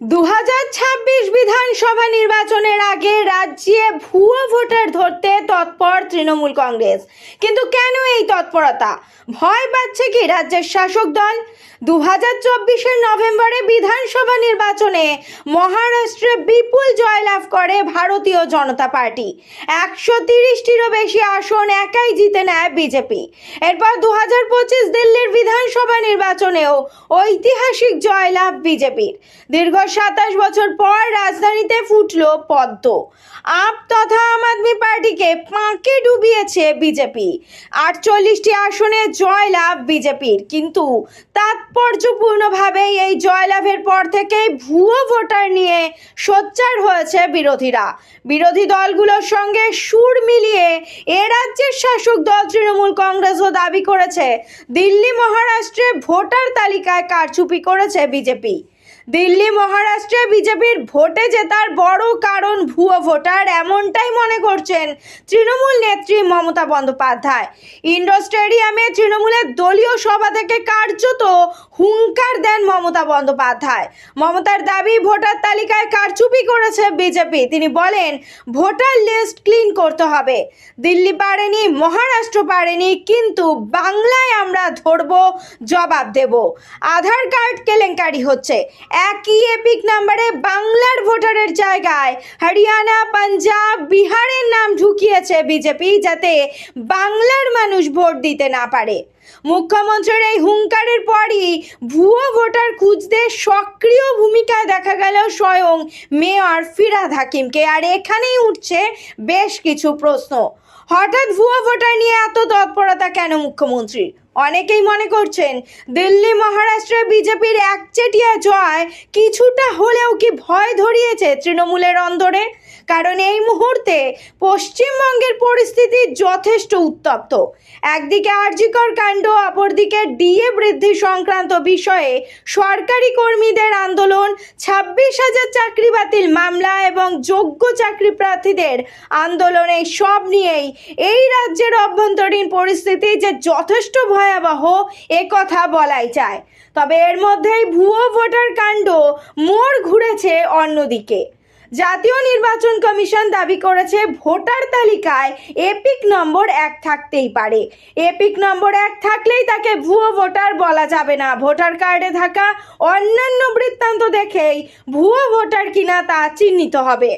দু হাজার ছাব্বিশ বিধানসভা নির্বাচনের আগে রাজ্যে ভুয়ো ভোটার ধরতে তৎপর তৃণমূল কংগ্রেস। কিন্তু কেন এই তৎপরতা? ভয় পাচ্ছে কি রাজ্যের শাসক দল? দু হাজার চব্বিশের নভেম্বরে বিধানসভা নির্বাচনে মহারাষ্ট্রে বিপুল জয়লাভ করে ভারতীয় জনতা পার্টি। একশো তিরিশটিরও বেশি আসন একাই জিতে নেয় বিজেপি। এরপর দু হাজার পঁচিশ দিল্লির বিধানসভা নির্বাচনেও ঐতিহাসিক জয়লাভ বিজেপির। দীর্ঘ সাতাশ বছর পর রাজধানীতে ফুটল পদ্ম। আপ তথা আম আদমি পার্টিকে পাঁকে ডুবিয়েছে বিজেপি। আটচল্লিশটি আসনে জয়লাভ বিজেপির, কিন্তু তাৎপর্যপূর্ণভাবে এই জয়লাভের পর থেকেই ভুয়ো ভোটার নিয়ে সোচ্চার হয়েছে বিরোধীরা। বিরোধী দলগুলোর সঙ্গে সুর মিলিয়ে এ রাজ্যের শাসক দল তৃণমূল কংগ্রেসও দাবি করেছে, দিল্লি মহারাষ্ট্রে ভোটার তালিকায় কারচুপি করেছে বিজেপি। দিল্লি মহারাষ্ট্রে বিজেপির ভোটে জেতার বড় কারণ ভুয়ো ভোটার এমনটাই মনে করছেন তৃণমূল নেত্রী মমতা বন্দ্যোপাধ্যায়। ইন্ডোর স্টেডিয়ামে তৃণমূলের দলীয় সভা থেকে কার্যত হুঙ্কার দেন মমতা বন্দ্যোপাধ্যায়। মমতার দাবি, ভোটার তালিকায় কারচুপি করেছে বিজেপি। তিনি বলেন, ভোটার লিস্ট ক্লিন করতে হবে। দিল্লি পারেনি, মহারাষ্ট্র পারেনি, কিন্তু বাংলায় আমরা ধরব, জবাব দেব। আধার কার্ড কেলেঙ্কারি হচ্ছে। একই এপিক নাম্বারে বাংলার ভোটারের জায়গায়। হরিয়ানা, পাঞ্জাব, বিহারের নাম ঢুকিয়েছে বিজেপি যাতে বাংলার মানুষ ভোট দিতে না পারে। মুখ্যমন্ত্রীর এই হুঙ্কারের পরই ভুয়ো ভোটার খুঁজতে সক্রিয় ভূমিকায় দেখা গেল স্বয়ং মেয়র ফিরাদ হাকিমকে। আর এখানেই উঠছে বেশ কিছু প্রশ্ন। হঠাৎ ভুয়ো ভোটার নিয়ে এত তৎপরতা কেন মুখ্যমন্ত্রীর? অনেকেই মনে করছেন, দিল্লি মহারাষ্ট্রে বিজেপির একচেটিয়া জয় কিছুটা হলেও কি ভয় ধরিয়েছে তৃণমূলের অন্দরে? কারণ এই মুহূর্তে পশ্চিমবঙ্গের পরিস্থিতি যথেষ্ট উত্তপ্ত। একদিকে আরজিকর কাণ্ড, অপরদিকে ডিএ বৃদ্ধি সংক্রান্ত বিষয়ে সরকারি কর্মীদের আন্দোলন, ছাব্বিশ হাজার চাকরি বাতিল মামলা এবং যোগ্য চাকরি প্রার্থীদের আন্দোলন সব নিয়েই এই রাজ্যের অভ্যন্তরীণ পরিস্থিতি যে যথেষ্ট ভয়াবহ, এ কথা বলাই যায়। তবে এর মধ্যেই ভুয়ো ভোটার কাণ্ড মোড় ঘুরেছে অন্যদিকে। জাতীয় নির্বাচন কমিশন দাবি করেছে, ভোটার তালিকায় এপিক নম্বর এক থাকতেই পারে। এপিক নম্বর এক থাকলেই তাকে ভুয়ো ভোটার বলা যাবে না। ভোটার কার্ডে থাকা অন্যান্য বৃত্তান্ত দেখেই ভুয়ো ভোটার কিনা তা চিহ্নিত হবে।